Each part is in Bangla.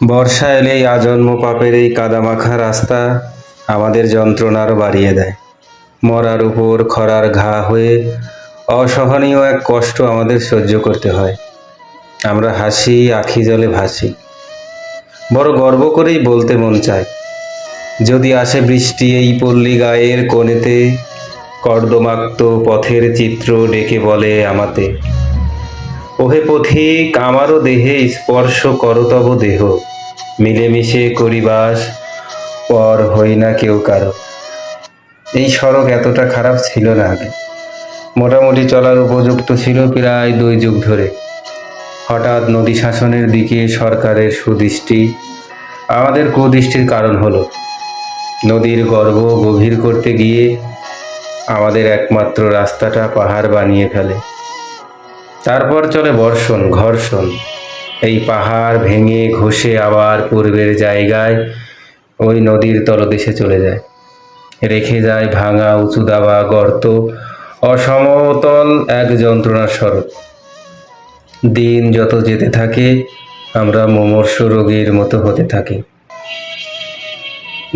বর্ষা এলেই আজন্ম পাপের এই কাদামাখা রাস্তা আমাদের যন্ত্রণা আরও বাড়িয়ে দেয়। মরার উপর খরার ঘা হয়ে অসহনীয় এক কষ্ট আমাদের সহ্য করতে হয়। আমরা হাসি, আখি জলে ভাসি। বড় গর্ব করেই বলতে মন চায়, যদি আসে বৃষ্টি এই পল্লী গায়ের কোণেতে, কর্দমাক্ত পথের চিত্র ডেকে বলে আমাতে। ওহে পথিক, আমারও দেহে স্পর্শ করতব দেহ। মিলেমিশে করিবাস, পর হই না কেউ কারও। এই সড়ক এতটা খারাপ ছিল না আগে। মোটামুটি চলার উপযুক্ত ছিল প্রায় দুই যুগ ধরে। হঠাৎ নদী শাসনের দিকে সরকারের সুদৃষ্টি, আমাদের কুদৃষ্টির কারণ হলো, নদীর গর্ভ গভীর করতে গিয়ে আমাদের একমাত্র রাস্তাটা পাহাড় বানিয়ে ফেলে। তারপর চলে বর্ষণ, ঘর্ষণ এই পাহাড় ভেঙে ঘষে আবার পূর্বের জায়গায়, ওই নদীর তলদেশে চলে যায়। রেখে যায় ভাঙা উঁচু দাবা গর্ত, অসমতল এক যন্ত্রণার স্বরূপ। দিন যত যেতে থাকে, আমরা মুমূর্ষ রোগীর মতো হতে থাকি।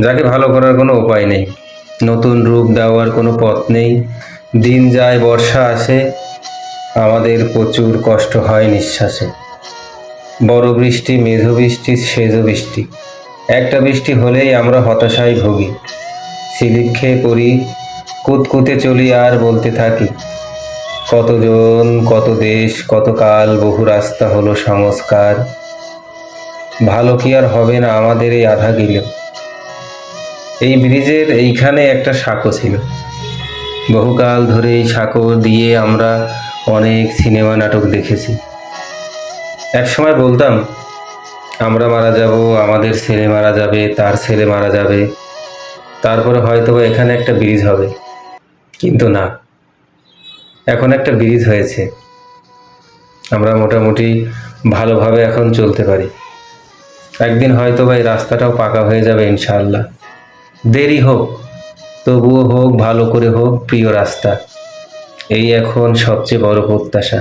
যাকে ভালো করার কোনো উপায় নেই। নতুন রূপ দেওয়ার কোনো পথ নেই। দিন যায়, বর্ষা আসে, আমাদের প্রচুর কষ্ট হয় নিঃশ্বাসে। বড় বৃষ্টি মেঘ বৃষ্টি, সেজ বৃষ্টি। একটা বৃষ্টি হলেই আমরা হতাশায় ভুগি। স্লিপ খেয়ে পড়ি কুতকুতে চলি আর বলতে থাকি। কতজন, কত দেশ, কত কাল, বহু রাস্তা হলো সংস্কার। ভালো কি আর হবে না আমাদের এই আধা কিলো এই ব্রিজের এইখানে একটা সাঁকো ছিল। বহুকাল ধরে এই সাঁকো দিয়ে আমরা অনেক সিনেমা নাটক দেখেছি। একসময় বলতাম, আমরা মারা যাব, আমাদের ছেলে মারা যাবে, তার ছেলে মারা যাবে। তারপরে হয়তো এখানে একটা ব্রিজ হবে। কিন্তু না, এখন একটা ব্রিজ হয়েছে। আমরা মোটামুটি ভালোভাবে এখন চলতে পারি। একদিন হয়তো বা এই রাস্তাটাও পাকা হয়ে যাবে, ইনশাআল্লাহ। দেরি হোক, তবুও হোক, ভালো করে হোক, প্রিয় রাস্তা। এই এখন সবচেয়ে বড় প্রত্যাশা।